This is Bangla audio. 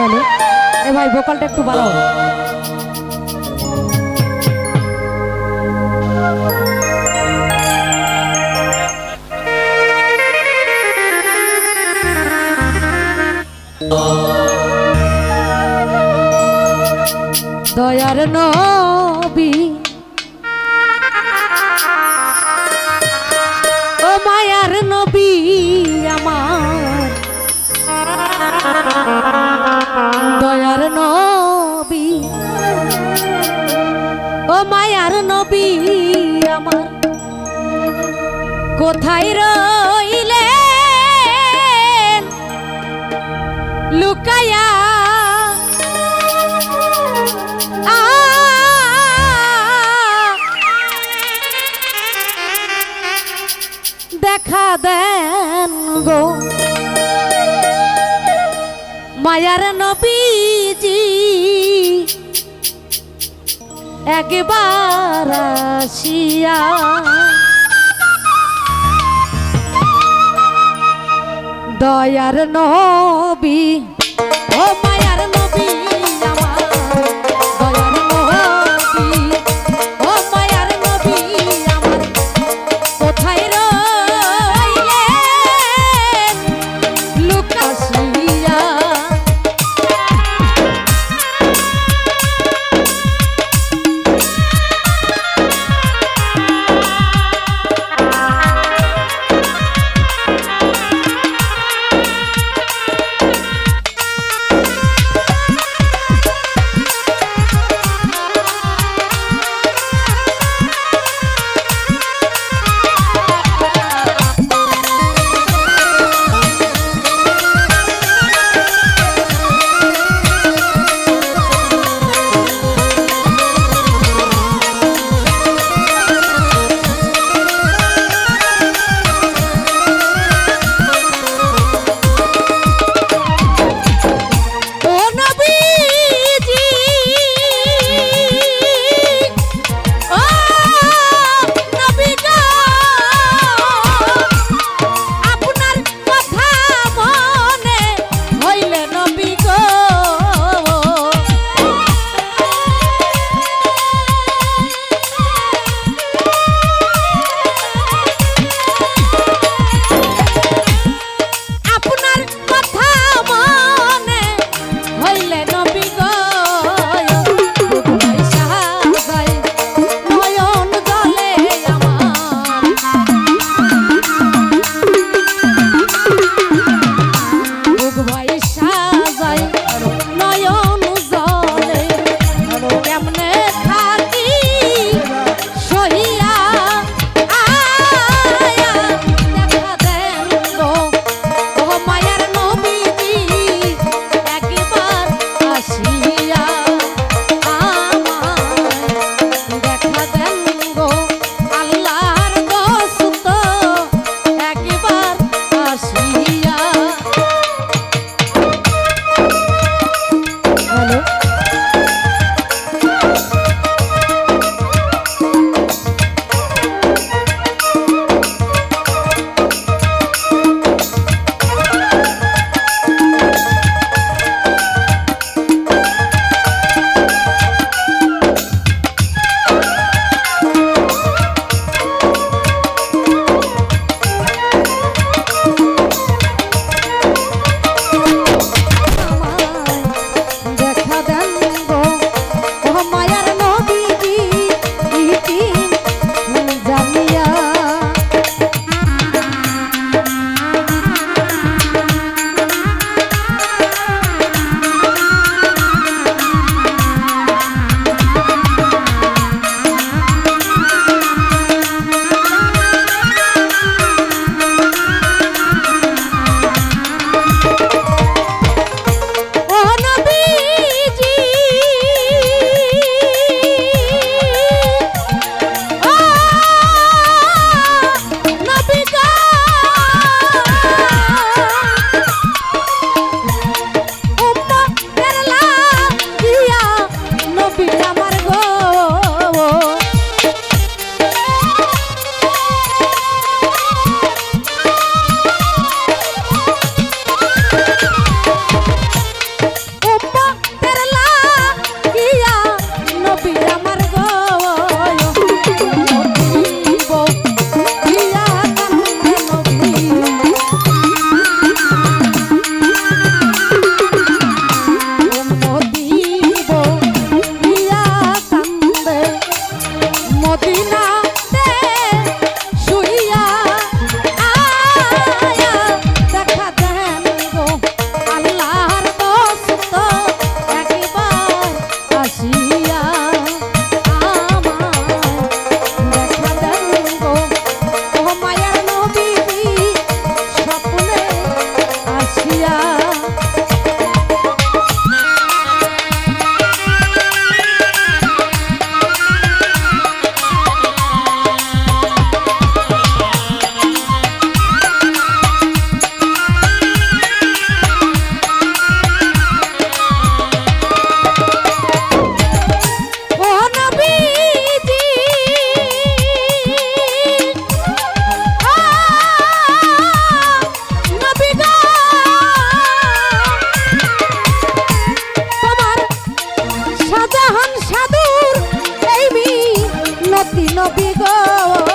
হ্যালো এ ভাই ভোকালটা একটু বাড়াও। দয়ার নবী। ও মায়ার নবী আমার। কোথায় রইলে? লুকায়া। দেখা দেন গো। মায়ার নবীজি একবার আসিয়া দয়ার নবী ও মায়ার নবী। সতী নবী গো।